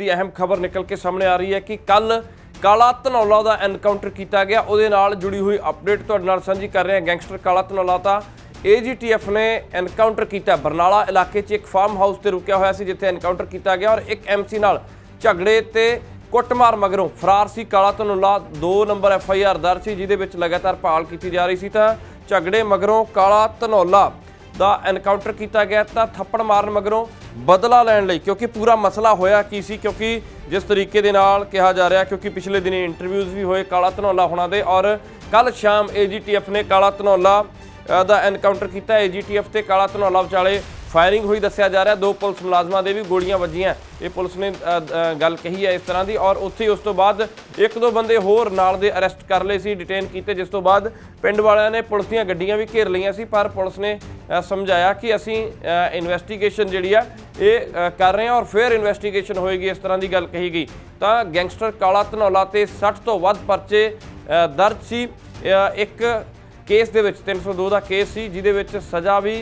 ਦੀ ਅਹਿਮ ਖਬਰ ਨਿਕਲ ਕੇ ਸਾਹਮਣੇ ਆ ਰਹੀ ਹੈ ਕਿ ਕੱਲ ਕਾਲਾ ਧਨੌਲਾ ਦਾ ਐਨਕਾਊਂਟਰ ਕੀਤਾ ਗਿਆ। ਉਹਦੇ ਨਾਲ ਜੁੜੀ ਹੋਈ ਅਪਡੇਟ ਤੁਹਾਡੇ ਨਾਲ ਸਾਂਝੀ ਕਰ ਰਹੇ ਹਾਂ ਗੈਂਗਸਟਰ ਕਾਲਾ ਧਨੌਲਾ ਤਾਂ ਏਜੀਟੀਐਫ ਨੇ ਐਨਕਾਊਂਟਰ ਕੀਤਾ। ਬਰਨਾਲਾ ਇਲਾਕੇ 'ਚ ਇੱਕ ਫਾਰਮ ਹਾਊਸ ਤੇ ਰੁਕਿਆ ਹੋਇਆ ਸੀ, ਜਿੱਥੇ ਐਨਕਾਊਂਟਰ ਕੀਤਾ ਗਿਆ ਔਰ ਇੱਕ ਐਮਸੀ ਨਾਲ ਝਗੜੇ ਤੇ ਕੁੱਟਮਾਰ ਮਗਰੋਂ ਫਰਾਰ ਸੀ Kala Dhanaula. 2 number F I R ਦਰਜ ਸੀ, ਜਿਹਦੇ ਵਿੱਚ ਲਗਾਤਾਰ ਭਾਲ ਕੀਤੀ ਜਾ ਰਹੀ ਸੀ ਤਾਂ ਝਗੜੇ ਮਗਰੋਂ ਕਾਲਾ ਧਨੌਲਾ ਦਾ ਐਨਕਾਊਂਟਰ ਕੀਤਾ ਗਿਆ ਤਾਂ ਥੱਪੜ ਮਾਰਨ ਮਗਰੋਂ ਬਦਲਾ ਲੈਣ ਲਈ, ਕਿਉਂਕਿ ਪੂਰਾ ਮਸਲਾ ਹੋਇਆ ਕੀ ਸੀ? ਕਿਉਂਕਿ ਜਿਸ ਤਰੀਕੇ ਦੇ ਨਾਲ ਕਿਹਾ ਜਾ ਰਿਹਾ, ਕਿਉਂਕਿ ਪਿਛਲੇ ਦਿਨੀ ਇੰਟਰਵਿਊਜ਼ ਵੀ ਹੋਏ ਕਾਲਾ ਧਨੌਲਾ ਹੋਣਾ ਦੇ ਔਰ ਕੱਲ ਸ਼ਾਮ ਏਜੀਟੀਐਫ ਨੇ ਕਾਲਾ ਧਨੌਲਾ ਦਾ ਐਨਕਾਊਂਟਰ ਕੀਤਾ। ਏਜੀਟੀਐਫ ਤੇ ਕਾਲਾ ਧਨੌਲਾ ਵਿਚਾਲੇ ਫਾਇਰਿੰਗ ਹੋਈ, ਦੱਸਿਆ ਜਾ ਰਿਹਾ, ਦੋ ਪੁਲਿਸ ਮੁਲਾਜ਼ਮਾਂ ਦੇ ਵੀ ਗੋਲੀਆਂ ਵੱਜੀਆਂ। ਇਹ ਪੁਲਿਸ ਨੇ ਗੱਲ ਕਹੀ ਹੈ ਇਸ ਤਰ੍ਹਾਂ ਦੀ ਔਰ ਉੱਥੇ ਉਸ ਤੋਂ ਬਾਅਦ ਇੱਕ ਦੋ ਬੰਦੇ ਹੋਰ ਨਾਲ ਦੇ ਅਰੈਸਟ ਕਰ ਲਏ ਸੀ, ਡਿਟੇਨ ਕੀਤੇ, ਜਿਸ ਤੋਂ ਬਾਅਦ ਪਿੰਡ ਵਾਲਿਆਂ ਨੇ ਪੁਲਿਸ ਦੀਆਂ ਗੱਡੀਆਂ ਵੀ ਘੇਰ ਲਈਆਂ ਸੀ, ਪਰ ਪੁਲਿਸ ਨੇ ਸਮਝਾਇਆ ਕਿ ਅਸੀਂ ਇਨਵੈਸਟੀਗੇਸ਼ਨ ਜਿਹੜੀ ਆ, ਇਹ ਕਰ ਰਹੇ ਹਾਂ ਔਰ ਫਿਰ ਇਨਵੈਸਟੀਗੇਸ਼ਨ ਹੋਏਗੀ, ਇਸ ਤਰ੍ਹਾਂ ਦੀ ਗੱਲ ਕਹੀ ਗਈ। ਤਾਂ ਗੈਂਗਸਟਰ ਕਾਲਾ ਧਨੌਲਾ ਤੇ 60 ਤੋਂ ਵੱਧ ਪਰਚੇ ਦਰਜ ਸੀ। ਇੱਕ ਕੇਸ ਦੇ ਵਿੱਚ 302 ਦਾ ਕੇਸ ਸੀ, ਜਿਹਦੇ ਵਿੱਚ ਸਜ਼ਾ ਵੀ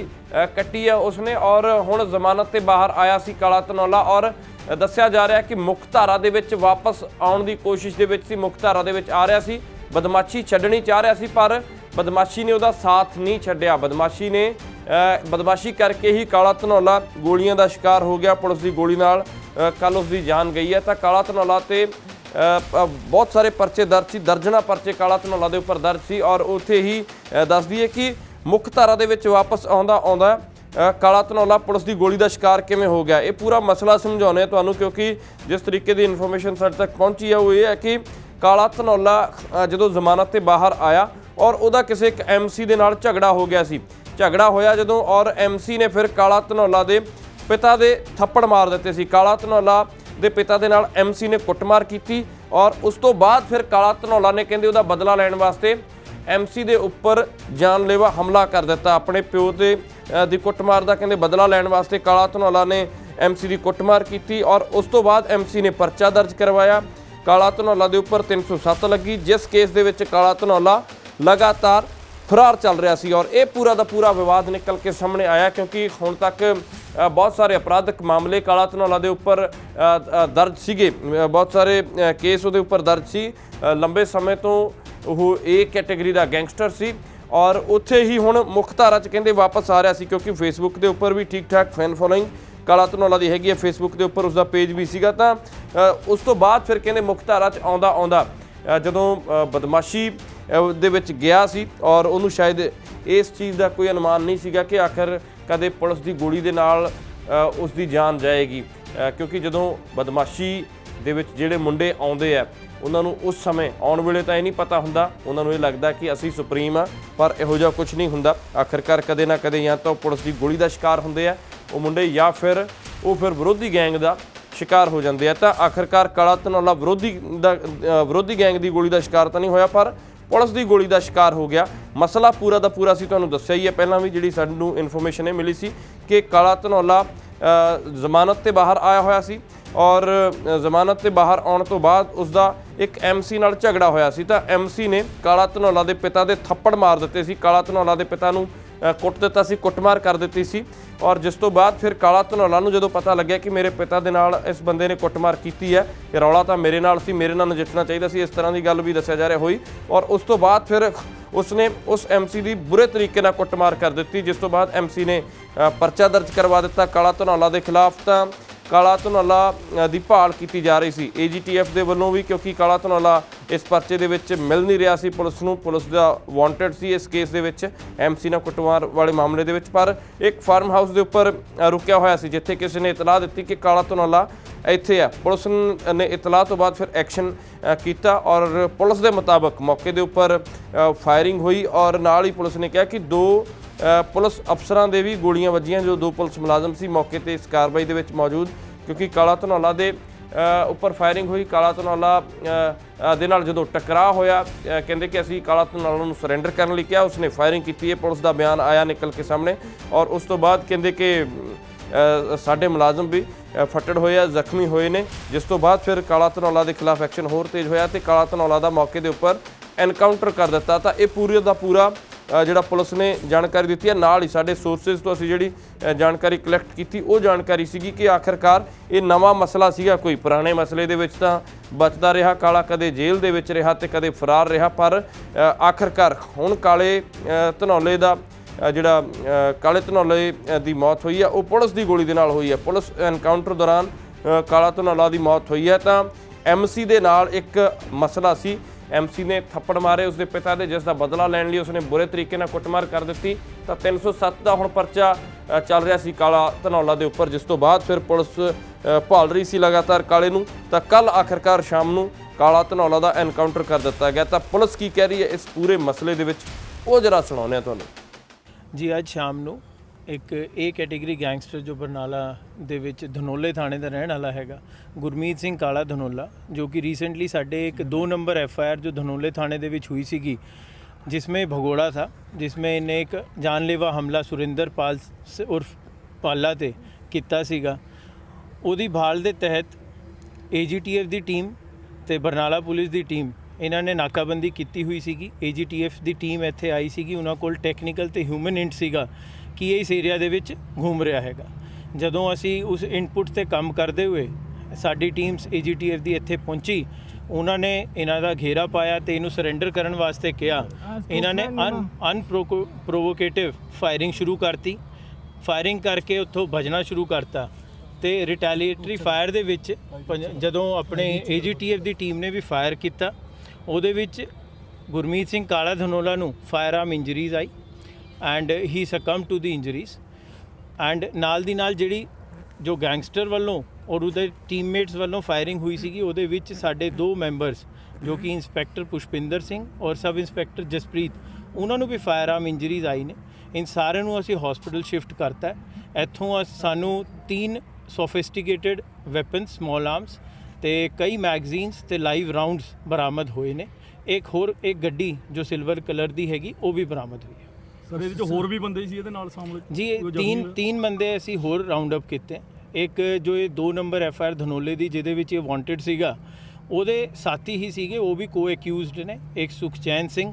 ਕੱਟੀ ਹੈ ਉਸਨੇ ਔਰ ਹੁਣ ਜ਼ਮਾਨਤ ਤੇ ਬਾਹਰ ਆਇਆ ਸੀ ਕਾਲਾ ਧਨੌਲਾ ਔਰ ਦੱਸਿਆ ਜਾ ਰਿਹਾ ਕਿ ਮੁੱਖ ਧਾਰਾ ਦੇ ਵਿੱਚ ਵਾਪਸ ਆਉਣ ਦੀ ਕੋਸ਼ਿਸ਼ ਦੇ ਵਿੱਚ ਸੀ, ਮੁੱਖ ਧਾਰਾ ਦੇ ਵਿੱਚ ਆ ਰਿਹਾ ਸੀ। ਬਦਮਾਸ਼ੀ ਛੱਡਣੀ ਚਾਹ ਰਿਹਾ ਸੀ, ਪਰ ਬਦਮਾਸ਼ੀ ਨੇ ਉਹਦਾ ਸਾਥ ਨਹੀਂ ਛੱਡਿਆ। ਬਦਮਾਸ਼ੀ ਨੇ ਬਦਮਾਸ਼ੀ ਕਰਕੇ ਹੀ ਕਾਲਾ ਧਨੌਲਾ ਗੋਲੀਆਂ ਦਾ ਸ਼ਿਕਾਰ ਹੋ ਗਿਆ ਪੁਲਿਸ ਦੀ ਗੋਲੀ ਨਾਲ। ਕੱਲ ਉਸ ਦੀ ਜਾਨ ਗਈ ਹੈ। ਤਾਂ ਕਾਲਾ ਧਨੌਲਾ ਤੇ ਬਹੁਤ ਸਾਰੇ ਪਰਚੇ ਦਰਜ ਸੀ ਦਰਜਨਾ ਪਰਚੇ ਕਾਲਾ ਧਨੌਲਾ ਦੇ ਉੱਪਰ ਦਰਜ ਸੀ ਔਰ ਉੱਥੇ ਹੀ ਅ, ਦੱਸ ਦਈਏ ਕਿ ਮੁੱਖ ਧਾਰਾ ਦੇ ਵਿੱਚ ਵਾਪਸ ਆਉਂਦਾ ਆਉਂਦਾ ਕਾਲਾ ਧਨੌਲਾ ਪੁਲਿਸ ਦੀ ਗੋਲੀ ਦਾ ਸ਼ਿਕਾਰ ਕਿਵੇਂ ਹੋ ਗਿਆ? ਇਹ ਪੂਰਾ ਮਸਲਾ ਸਮਝਾਉਂਦੇ ਹਾਂ ਤੁਹਾਨੂੰ ਕਿਉਂਕਿ ਜਿਸ ਤਰੀਕੇ ਦੀ ਇਨਫੋਰਮੇਸ਼ਨ ਸਾਡੇ ਤੱਕ ਪਹੁੰਚੀ ਹੈ ਉਹ ਇਹ ਹੈ ਕਿ ਕਾਲਾ ਧਨੌਲਾ ਜਦੋਂ ਜ਼ਮਾਨਤ ਤੇ ਬਾਹਰ ਆਇਆ ਔਰ ਉਹਦਾ ਕਿਸੇ ਇੱਕ ਐਮਸੀ ਦੇ ਨਾਲ ਝਗੜਾ ਹੋ ਗਿਆ ਸੀ। ਝਗੜਾ ਹੋਇਆ ਜਦੋਂ ਔਰ ਐਮਸੀ ਨੇ ਫਿਰ ਕਾਲਾ ਧਨੌਲਾ ਦੇ ਪਿਤਾ ਦੇ ਥੱਪੜ ਮਾਰ ਦਿੱਤੇ ਸੀ। ਕਾਲਾ ਧਨੌਲਾ ਦੇ ਪਿਤਾ ਦੇ ਨਾਲ ਐਮਸੀ ਨੇ ਕੁੱਟਮਾਰ ਕੀਤੀ ਔਰ ਉਸ ਤੋਂ ਬਾਅਦ ਫਿਰ ਕਾਲਾ ਧਨੌਲਾ ਨੇ ਕਹਿੰਦੇ ਉਹਦਾ ਬਦਲਾ ਲੈਣ ਵਾਸਤੇ ਐਮਸੀ ਦੇ ਉੱਪਰ ਜਾਨਲੇਵਾ ਹਮਲਾ ਕਰ ਦਿੱਤਾ। ਆਪਣੇ ਪਿਓ ਦੇ ਦੀ ਕੁੱਟਮਾਰ ਦਾ ਕਹਿੰਦੇ ਬਦਲਾ ਲੈਣ ਵਾਸਤੇ ਕਾਲਾ ਧਨੌਲਾ ਨੇ ਐਮਸੀ ਦੀ ਕੁੱਟਮਾਰ ਕੀਤੀ ਔਰ ਉਸ ਤੋਂ ਬਾਅਦ ਐਮਸੀ ਨੇ ਪਰਚਾ ਦਰਜ ਕਰਵਾਇਆ। ਕਾਲਾ ਧਨੌਲਾ ਦੇ ਉੱਪਰ 307 ਲੱਗੀ। ਜਿਸ ਕੇਸ ਦੇ ਵਿੱਚ ਕਾਲਾ ਧਨੌਲਾ ਲਗਾਤਾਰ ਫਰਾਰ ਚੱਲ ਰਿਹਾ ਸੀ ਔਰ ਇਹ ਪੂਰਾ ਦਾ ਪੂਰਾ ਵਿਵਾਦ ਨਿਕਲ ਕੇ ਸਾਹਮਣੇ ਆਇਆ ਕਿਉਂਕਿ ਹੁਣ ਤੱਕ ਬਹੁਤ ਸਾਰੇ ਅਪਰਾਧਿਕ ਮਾਮਲੇ ਕਾਲਾ ਧਨੌਲਾ ਦੇ ਉੱਪਰ ਦਰਜ ਸੀਗੇ। ਬਹੁਤ ਸਾਰੇ ਕੇਸ ਉਹਦੇ ਉੱਪਰ ਦਰਜ ਸੀ। ਲੰਬੇ ਸਮੇਂ ਤੋਂ ਉਹ ਏ ਕੈਟਾਗਰੀ ਦਾ ਗੈਂਗਸਟਰ ਸੀ ਔਰ ਉੱਥੇ ਹੀ ਹੁਣ ਮੁੱਖ ਧਾਰਾ 'ਚ ਕਹਿੰਦੇ ਵਾਪਸ ਆ ਰਿਹਾ ਸੀ ਕਿਉਂਕਿ ਫੇਸਬੁੱਕ ਦੇ ਉੱਪਰ ਵੀ ਠੀਕ ਠਾਕ ਫੈਨ ਫੋਲੋਇੰਗ ਕਾਲਾ ਧਨੌਲਾ ਦੀ ਹੈਗੀ ਹੈ। ਫੇਸਬੁੱਕ ਦੇ ਉੱਪਰ ਉਸਦਾ ਪੇਜ ਵੀ ਸੀਗਾ ਤਾਂ ਉਸ ਤੋਂ ਬਾਅਦ ਫਿਰ ਕਹਿੰਦੇ ਮੁੱਖ ਧਾਰਾ 'ਚ ਆਉਂਦਾ ਆਉਂਦਾ ਜਦੋਂ ਬਦਮਾਸ਼ੀ ਦੇ ਵਿੱਚ ਗਿਆ ਸੀ ਔਰ ਉਹਨੂੰ ਸ਼ਾਇਦ ਇਸ ਚੀਜ਼ ਦਾ ਕੋਈ ਅਨੁਮਾਨ ਨਹੀਂ ਸੀਗਾ ਕਿ ਆਖਰ ਕਦੇ ਪੁਲਿਸ ਦੀ ਗੋਲੀ ਦੇ ਨਾਲ ਅ, ਉਸ ਦੀ ਜਾਨ ਜਾਏਗੀ। ਕਿਉਂਕਿ ਜਦੋਂ ਬਦਮਾਸ਼ੀ ਦੇ ਵਿੱਚ ਜਿਹੜੇ ਮੁੰਡੇ ਆਉਂਦੇ ਆ ਉਹਨਾਂ ਨੂੰ ਉਸ ਸਮੇਂ ਆਉਣ ਵੇਲੇ ਤਾਂ ਇਹ ਨਹੀਂ ਪਤਾ ਹੁੰਦਾ ਉਹਨਾਂ ਨੂੰ ਇਹ ਲੱਗਦਾ ਕਿ ਅਸੀਂ ਸੁਪਰੀਮ ਆ ਪਰ ਇਹੋ ਜਿਹਾ ਕੁਝ ਨਹੀਂ ਹੁੰਦਾ। ਆਖਰਕਾਰ ਕਦੇ ਨਾ ਕਦੇ ਜਾਂ ਤਾਂ ਉਹ ਪੁਲਿਸ ਦੀ ਗੋਲੀ ਦਾ ਸ਼ਿਕਾਰ ਹੁੰਦੇ ਆ ਉਹ ਮੁੰਡੇ ਜਾਂ ਫਿਰ ਉਹ ਫਿਰ ਵਿਰੋਧੀ ਗੈਂਗ ਦਾ ਸ਼ਿਕਾਰ ਹੋ ਜਾਂਦੇ ਆ। ਤਾਂ ਆਖਰਕਾਰ ਕਲਾ ਧਨੌਲਾ ਵਿਰੋਧੀ ਦਾ ਵਿਰੋਧੀ ਗੈਂਗ ਦੀ ਗੋਲੀ ਦਾ ਸ਼ਿਕਾਰ ਤਾਂ ਨਹੀਂ ਹੋਇਆ ਪਰ ਪੁਲਿਸ ਦੀ ਗੋਲੀ ਦਾ ਸ਼ਿਕਾਰ ਹੋ ਗਿਆ। ਮਸਲਾ ਪੂਰਾ ਦਾ ਪੂਰਾ ਸੀ ਤੁਹਾਨੂੰ ਦੱਸਿਆ ਹੀ ਹੈ। ਪਹਿਲਾਂ ਵੀ ਜਿਹੜੀ ਸਾਨੂੰ ਇਨਫੋਰਮੇਸ਼ਨ ਇਹ ਮਿਲੀ ਸੀ ਕਿ ਕਾਲਾ ਧਨੌਲਾ ਜ਼ਮਾਨਤ ਤੇ ਬਾਹਰ ਆਇਆ ਹੋਇਆ ਸੀ ਔਰ ਜ਼ਮਾਨਤ ਤੇ ਬਾਹਰ ਆਉਣ ਤੋਂ ਬਾਅਦ ਉਸ ਦਾ ਇੱਕ ਐਮਸੀ ਨਾਲ ਝਗੜਾ ਹੋਇਆ ਸੀ। ਤਾਂ ਐਮਸੀ ਨੇ ਕਾਲਾ ਧਨੌਲਾ ਦੇ ਪਿਤਾ ਦੇ ਥੱਪੜ ਮਾਰ ਦਿੱਤੇ ਸੀ। ਕਾਲਾ ਧਨੌਲਾ ਦੇ ਪਿਤਾ ਨੂੰ ਕੁੱਟ ਦਿੱਤਾ ਸੀ, ਕੁੱਟਮਾਰ ਕਰ ਦਿੱਤੀ ਸੀ। ਔਰ ਜਿਸ ਤੋਂ ਬਾਅਦ ਫਿਰ ਕਾਲਾ ਧਨੌਲਾ ਨੂੰ ਜਦੋਂ ਪਤਾ ਲੱਗਿਆ ਕਿ ਮੇਰੇ ਪਿਤਾ ਦੇ ਨਾਲ ਇਸ ਬੰਦੇ ਨੇ ਕੁੱਟਮਾਰ ਕੀਤੀ ਹੈ, ਇਹ ਰੌਲਾ ਤਾਂ ਮੇਰੇ ਨਾਲ ਸੀ, ਮੇਰੇ ਨਾਲ ਨਜਿੱਠਣਾ ਚਾਹੀਦਾ ਸੀ, ਇਸ ਤਰ੍ਹਾਂ ਦੀ ਗੱਲ ਵੀ ਦੱਸਿਆ ਜਾ ਰਿਹਾ ਹੋਈ। ਔਰ ਉਸ ਤੋਂ ਬਾਅਦ ਫਿਰ ਉਸਨੇ ਉਸ ਐਮਸੀ ਦੀ ਬੁਰੇ ਤਰੀਕੇ ਨਾਲ ਕੁੱਟਮਾਰ ਕਰ ਦਿੱਤੀ, ਜਿਸ ਤੋਂ ਬਾਅਦ ਐਮਸੀ ਨੇ ਪਰਚਾ ਦਰਜ ਕਰਵਾ ਦਿੱਤਾ ਕਾਲਾ ਧਨੌਲਾ ਦੇ ਖਿਲਾਫ ਤਾਂ ਕਾਲਾ ਧਨਾਲਾ ਦੀ ਭਾਲ ਕੀਤੀ ਜਾ ਰਹੀ ਸੀ। ਏਜੀਟੀਐਫ ਦੇ ਵੱਲੋਂ ਵੀ ਕਿਉਂਕਿ ਕਾਲਾ ਧਨਾਲਾ ਇਸ ਪਰਚੇ ਦੇ ਵਿੱਚ ਮਿਲ ਨਹੀਂ ਰਿਹਾ ਸੀ ਪੁਲਿਸ ਨੂੰ, ਪੁਲਿਸ ਦਾ ਵਾਂਟਡ ਸੀ ਇਸ ਕੇਸ ਦੇ ਵਿੱਚ ਐਮਸੀ ਨਾਲ ਕੁੱਟਮਾਰ ਵਾਲੇ ਮਾਮਲੇ ਦੇ ਵਿੱਚ, ਪਰ ਇੱਕ ਫਾਰਮ ਹਾਊਸ ਦੇ ਉੱਪਰ ਰੁਕਿਆ ਹੋਇਆ ਸੀ, ਜਿੱਥੇ ਕਿਸੇ ਨੇ ਇਤਲਾਹ ਦਿੱਤੀ ਕਿ ਕਾਲਾ ਧਨਾਲਾ ਇੱਥੇ ਆ। ਪੁਲਿਸ ਨੇ ਇਤਲਾਹ ਤੋਂ ਬਾਅਦ ਫਿਰ ਐਕਸ਼ਨ ਕੀਤਾ ਔਰ ਪੁਲਿਸ ਦੇ ਮੁਤਾਬਕ ਮੌਕੇ ਦੇ ਉੱਪਰ ਫਾਇਰਿੰਗ ਹੋਈ ਔਰ ਨਾਲ ਹੀ ਪੁਲਿਸ ਨੇ ਕਿਹਾ ਕਿ ਦੋ ਪੁਲਿਸ ਅਫਸਰਾਂ ਦੇ ਵੀ ਗੋਲੀਆਂ ਵੱਜੀਆਂ ਜੋ ਦੋ ਪੁਲਿਸ ਮੁਲਾਜ਼ਮ ਸੀ। ਮੌਕੇ ਤੇ ਇਸ ਕਾਰਵਾਈ ਦੇ ਵਿੱਚ ਮੌਜੂਦ, ਕਿਉਂਕਿ ਕਾਲਾ ਧਨੌਲਾ ਦੇ ਉੱਪਰ ਫਾਇਰਿੰਗ ਹੋਈ। ਕਾਲਾ ਧਨੌਲਾ ਦੇ ਨਾਲ ਜਦੋਂ ਟਕਰਾਅ ਹੋਇਆ ਕਹਿੰਦੇ ਕਿ ਅਸੀਂ ਕਾਲਾ ਧਨੌਲਾ ਨੂੰ ਸਰੈਂਡਰ ਕਰਨ ਲਈ ਕਿਹਾ। ਉਸਨੇ ਫਾਇਰਿੰਗ ਕੀਤੀ ਹੈ। ਪੁਲਿਸ ਦਾ ਬਿਆਨ ਆਇਆ ਨਿਕਲ ਕੇ ਸਾਹਮਣੇ ਔਰ ਉਸ ਤੋਂ ਬਾਅਦ ਕਹਿੰਦੇ ਕਿ ਸਾਡੇ ਮੁਲਾਜ਼ਮ ਵੀ ਫੱਟੜ ਹੋਏ ਆ, ਜ਼ਖਮੀ ਹੋਏ ਨੇ। ਜਿਸ ਤੋਂ ਬਾਅਦ ਫਿਰ ਕਾਲਾ ਧਨੌਲਾ ਦੇ ਖਿਲਾਫ ਐਕਸ਼ਨ ਹੋਰ ਤੇਜ਼ ਹੋਇਆ ਤੇ ਕਾਲਾ ਧਨੌਲਾ ਦਾ ਮੌਕੇ ਦੇ ਉੱਪਰ ਐਨਕਾਊਂਟਰ ਕਰ ਦਿੱਤਾ। ਤਾਂ ਇਹ ਪੂਰੇ ਦਾ ਪੂਰਾ ਜਿਹੜਾ ਪੁਲਿਸ ਨੇ ਜਾਣਕਾਰੀ ਦਿੱਤੀ ਹੈ। ਨਾਲ ਹੀ ਸਾਡੇ ਸੋਰਸਸ ਤੋਂ ਅਸੀਂ ਜਿਹੜੀ ਜਾਣਕਾਰੀ ਕਲੈਕਟ ਕੀਤੀ ਉਹ ਜਾਣਕਾਰੀ ਸੀਗੀ ਕਿ ਆਖਰਕਾਰ ਇਹ ਨਵਾਂ ਮਸਲਾ ਸੀਗਾ ਕੋਈ ਪੁਰਾਣੇ ਮਸਲੇ ਦੇ ਵਿੱਚ ਤਾਂ ਬਚਦਾ ਰਿਹਾ ਕਾਲਾ ਕਦੇ ਜੇਲ੍ਹ ਦੇ ਵਿੱਚ ਰਿਹਾ ਤੇ ਕਦੇ ਫਰਾਰ ਰਿਹਾ ਪਰ ਅ, ਆਖਰਕਾਰ ਹੁਣ ਕਾਲੇ ਧਨੌਲੇ ਦਾ ਜਿਹੜਾ ਕਾਲੇ ਧਨੌਲੇ ਦੀ ਮੌਤ ਹੋਈ ਹੈ ਉਹ ਪੁਲਿਸ ਦੀ ਗੋਲੀ ਦੇ ਨਾਲ ਹੋਈ ਹੈ। ਪੁਲਿਸ ਐਨਕਾਊਂਟਰ ਦੌਰਾਨ ਕਾਲਾ ਧਨੌਲਾ ਦੀ ਮੌਤ ਹੋਈ ਹੈ। ਤਾਂ ਐਮਸੀ ਦੇ ਨਾਲ ਇੱਕ ਮਸਲਾ ਸੀ ਐਮਸੀ ਨੇ ਥੱਪੜ ਮਾਰੇ ਉਸਦੇ ਪਿਤਾ ਦੇ, ਜਿਸ ਦਾ ਬਦਲਾ ਲੈਣ ਲਈ ਉਸਨੇ ਬੁਰੇ ਤਰੀਕੇ ਨਾਲ ਕੁੱਟਮਾਰ ਕਰ ਦਿੱਤੀ। ਤਾਂ 307 ਦਾ ਹੁਣ ਪਰਚਾ ਚੱਲ ਰਿਹਾ ਸੀ ਕਾਲਾ ਧਨੌਲਾ ਦੇ ਉੱਪਰ, ਜਿਸ ਤੋਂ ਬਾਅਦ ਫਿਰ ਪੁਲਿਸ ਭਾਲ ਰਹੀ ਸੀ ਲਗਾਤਾਰ ਕਾਲੇ ਨੂੰ। ਤਾਂ ਕੱਲ ਆਖਰਕਾਰ ਸ਼ਾਮ ਨੂੰ ਕਾਲਾ ਧਨੌਲਾ ਦਾ ਐਨਕਾਊਂਟਰ ਕਰ ਦਿੱਤਾ ਗਿਆ। ਤਾਂ ਪੁਲਿਸ ਕੀ ਕਹਿ ਰਹੀ ਹੈ ਇਸ ਪੂਰੇ ਮਸਲੇ ਦੇ ਵਿੱਚ? ਉਹ ਜਰਾ ਸੁਣਾਉਂਦੇ ਆ ਤੁਹਾਨੂੰ। ਜੀ, ਅੱਜ ਸ਼ਾਮ ਨੂੰ ਇੱਕ ਏ ਕੈਟਾਗਰੀ ਗੈਂਗਸਟਰ ਜੋ ਬਰਨਾਲਾ ਦੇ ਵਿੱਚ ਧਨੋਲੇ ਥਾਣੇ ਦਾ ਰਹਿਣ ਵਾਲਾ ਹੈਗਾ ਗੁਰਮੀਤ ਸਿੰਘ ਕਾਲਾ ਧਨੋਲਾ ਜੋ ਕਿ ਰੀਸੈਂਟਲੀ ਸਾਡੇ ਇੱਕ 2 ਨੰਬਰ ਐਫ ਆਈ ਆਰ ਜੋ ਧਨੋਲੇ ਥਾਣੇ ਦੇ ਵਿੱਚ ਹੋਈ ਸੀਗੀ जिसमें भगोड़ा था जिसमें इन्हें एक जानलेवा हमला सुरिंदर पाल स- उर्फ ਪਾਲਾ ਤੇ ਕੀਤਾ ਸੀਗਾ ਉਹਦੀ ਭਾਲ ਦੇ ਤਹਿਤ ਏਜੀਟੀਐਫ ਦੀ ਟੀਮ ਤੇ ਬਰਨਾਲਾ ਪੁਲਿਸ ਦੀ ਟੀਮ ਇਹਨਾਂ ਨੇ ਨਾਕਾਬੰਦੀ ਕੀਤੀ ਹੋਈ ਸੀਗੀ। ਏਜੀਟੀਐਫ ਦੀ ਟੀਮ ਇੱਥੇ ਆਈ ਸੀਗੀ। ਉਹਨਾਂ ਕੋਲ ਟੈਕਨੀਕਲ ਤੇ ਹਿਊਮਨ ਇੰਟ ਸੀਗਾ ਕਿ ਇਹ ਇਸ ਏਰੀਆ ਦੇ ਵਿੱਚ ਘੁੰਮ ਰਿਹਾ ਹੈਗਾ। ਜਦੋਂ ਅਸੀਂ ਉਸ ਇਨਪੁਟ ਤੇ ਕੰਮ ਕਰਦੇ ਹੋਏ ਸਾਡੀ ਟੀਮਸ ਏਜੀਟੀਐਫ ਦੀ ਇੱਥੇ ਪਹੁੰਚੀ ਉਹਨਾਂ ਨੇ ਇਹਨਾਂ ਦਾ ਘੇਰਾ ਪਾਇਆ ਤੇ ਇਹਨੂੰ ਸਰੈਂਡਰ ਕਰਨ ਵਾਸਤੇ ਕਿਹਾ। ਇਹਨਾਂ ਨੇ ਅਨ ਅਨਪ੍ਰੋਵੋਕੇਟਿਵ ਫਾਇਰਿੰਗ ਸ਼ੁਰੂ ਕਰਤੀ। ਫਾਇਰਿੰਗ ਕਰਕੇ ਉੱਥੋਂ ਭਜਣਾ ਸ਼ੁਰੂ ਕਰਤਾ ਤੇ ਰਿਟੈਲੀਏਟਰੀ ਫਾਇਰ ਦੇ ਵਿੱਚ ਜਦੋਂ ਆਪਣੇ ਏਜੀਟੀਐਫ ਦੀ ਟੀਮ ਨੇ ਵੀ ਫਾਇਰ ਕੀਤਾ। ਉਹਦੇ ਵਿੱਚ ਗੁਰਮੀਤ ਸਿੰਘ ਕਾਲਾ ਧਨੋਲਾ ਨੂੰ firearm injuries I and he succumb to the injuries and ਨਾਲ ਦੀ ਨਾਲ ਜਿਹੜੀ ਜੋ ਗੈਂਗਸਟਰ ਵੱਲੋਂ ਔਰ ਉਹਦੇ ਟੀਮਮੇਟਸ ਵੱਲੋਂ ਫਾਇਰਿੰਗ ਹੋਈ ਸੀਗੀ, ਉਹਦੇ ਵਿੱਚ ਸਾਡੇ ਦੋ ਮੈਂਬਰਸ ਜੋ ਕਿ ਇੰਸਪੈਕਟਰ ਪੁਸ਼ਪਿੰਦਰ ਸਿੰਘ ਔਰ ਸਬ ਇੰਸਪੈਕਟਰ ਜਸਪ੍ਰੀਤ, ਉਹਨਾਂ ਨੂੰ ਵੀ ਫਾਇਰ ਆਰਮ ਇੰਜਰੀਜ਼ ਆਈ ਨੇ। ਇਨ ਸਾਰਿਆਂ ਨੂੰ ਅਸੀਂ ਹਸਪੀਟਲ ਸ਼ਿਫਟ ਕਰਤਾ ਹੈ। ਇੱਥੋਂ ਅਸ- ਸਾਨੂੰ ਤਿੰਨ ਸੋਫਿਸਟੀਕੇਟਿਡ ਵੈਪਨਸ ਸਮਾਲ ਆਰਮਸ ਤੇ ਕਈ ਮੈਗਜ਼ੀਨਸ ਤੇ ਲਾਈਵ ਰਾਉਂਡਸ ਬਰਾਮਦ ਹੋਏ ਨੇ। ਇੱਕ ਹੋਰ ਇੱਕ ਗੱਡੀ ਜੋ ਸਿਲਵਰ ਕਲਰ ਦੀ ਹੈਗੀ ਉਹ ਵੀ ਬਰਾਮਦ ਹੋਈ ਹੈ। ਸਰ ਇਹਦੇ ਵਿੱਚ ਹੋਰ ਵੀ ਬੰਦੇ ਸੀ ਇਹਦੇ ਨਾਲ ਸ਼ਾਮਲ ਜੀ ਤਿੰਨ? ਤਿੰਨ ਬੰਦੇ ਅਸੀਂ ਹੋਰ ਰਾਉਂਡ ਅਪ ਕੀਤੇ। ਇੱਕ ਜੋ ਇਹ 2 ਨੰਬਰ ਐਫ ਆਰ ਧਨੋਲੇ ਦੀ ਜਿਹਦੇ ਵਿੱਚ ਇਹ ਵਾਂਟਡ ਸੀਗਾ ਉਹਦੇ ਸਾਥੀ ਹੀ ਸੀਗੇ ਉਹ ਵੀ ਕੋ ਅਕਿਊਜ਼ਡ ਨੇ। ਇੱਕ ਸੁਖਚੈਨ ਸਿੰਘ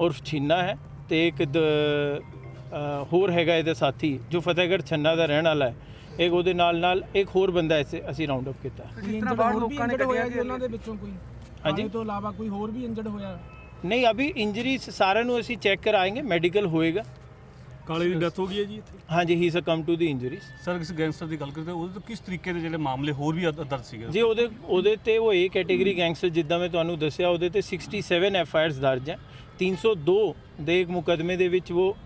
ਔਰ ਛਿੰਨਾ ਹੈ ਤੇ ਇੱਕ ਹੋਰ ਹੈਗਾ ਇਹਦਾ ਸਾਥੀ ਜੋ ਫਤਿਹਗੜ੍ਹ ਛੰਨਾ ਦਾ ਰਹਿਣ ਵਾਲਾ ਹੈ। ਇੱਕ ਉਹਦੇ ਨਾਲ ਨਾਲ ਇੱਕ ਹੋਰ ਬੰਦਾ ਇਸੇ ਅਸੀਂ ਰਾਉਂਡ ਅਪ ਕੀਤਾ। ਜਿਸ ਤਰ੍ਹਾਂ ਬਾਹਰ ਲੋਕਾਂ ਨੇ ਹੋਇਆ ਜੀ ਉਹਨਾਂ ਦੇ ਵਿੱਚੋਂ ਕੋਈ? ਹਾਂਜੀ। ਹਾਂਜੀ ਤੋਂ ਇਲਾਵਾ ਕੋਈ ਹੋਰ ਵੀ ਇੰਜਰਡ ਹੋਇਆ? ਨਹੀਂ ਅਭੀ ਇੰਜਰੀ ਸਾਰਿਆਂ ਨੂੰ ਅਸੀਂ ਚੈੱਕ ਕਰਾਏਂਗੇ ਮੈਡੀਕਲ ਹੋਏਗਾ। ਕਾਲੇ ਦੀ ਡੈਥ ਹੋ ਗਈ ਹੈ ਜੀ ਇੱਥੇ? ਹਾਂਜੀ he succumb to the injuries sir ਇਸ ਗੈਂਗਸਟਰ ਦੀ ਗੱਲ ਕਰਦੇ ਹਾਂ, ਉਹਦੇ ਤੋਂ ਕਿਸ ਤਰੀਕੇ ਦੇ ਜਿਹੜੇ ਮਾਮਲੇ ਹੋਰ ਵੀ ਦਰਜ ਸੀਗੇ? ਜੀ ਉਹਦੇ ਉਹਦੇ ਤੇ ਉਹ ਏ ਕੈਟਾਗਰੀ ਗੈਂਗਸਟਰ ਜਿੱਦਾਂ ਮੈਂ ਤੁਹਾਨੂੰ ਦੱਸਿਆ ਉਹਦੇ ਤੇ 67 ਐਫ ਆਈ ਆਰਸ ਦਰਜ ਹੈ। 302 ਦੇ ਇੱਕ ਮੁਕਦਮੇ ਦੇ ਵਿੱਚ ਉਹ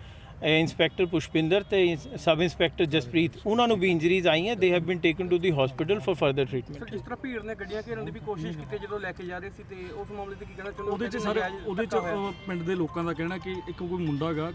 ਇੰਸਪੈਕਟਰ ਪੁਸ਼ਪਿੰਦਰ ਤੇ ਇੰਸ- ਸਬ ਇੰਸਪੈਕਟਰ ਜਸਪ੍ਰੀਤ ਉਹਨਾਂ ਨੂੰ ਵੀ ਇੰਜਰੀਜ਼ ਆਈਆਂ they have been taken to the hospital for further treatment ਜਿਸ ਤਰ੍ਹਾਂ ਭੀੜ ਨੇ ਗੱਡੀਆਂ ਘੇਰਨ ਦੀ ਵੀ ਕੋਸ਼ਿਸ਼ ਕੀਤੀ ਜਦੋਂ ਲੈ ਕੇ ਜਾ ਰਹੇ ਸੀ ਤੇ ਉਸ ਮਾਮਲੇ ਤੇ ਕੀ ਕਹਿਣਾ ਚਾਹੁੰਦੇ ਉਹਦੇ 'ਚ ਸਰ ਉਹਦੇ 'ਚ ਪਿੰਡ ਦੇ ਲੋਕਾਂ ਦਾ ਕਹਿਣਾ ਕਿ ਇੱਕ ਕੋਈ ਮੁੰਡਾ ਹੈਗਾ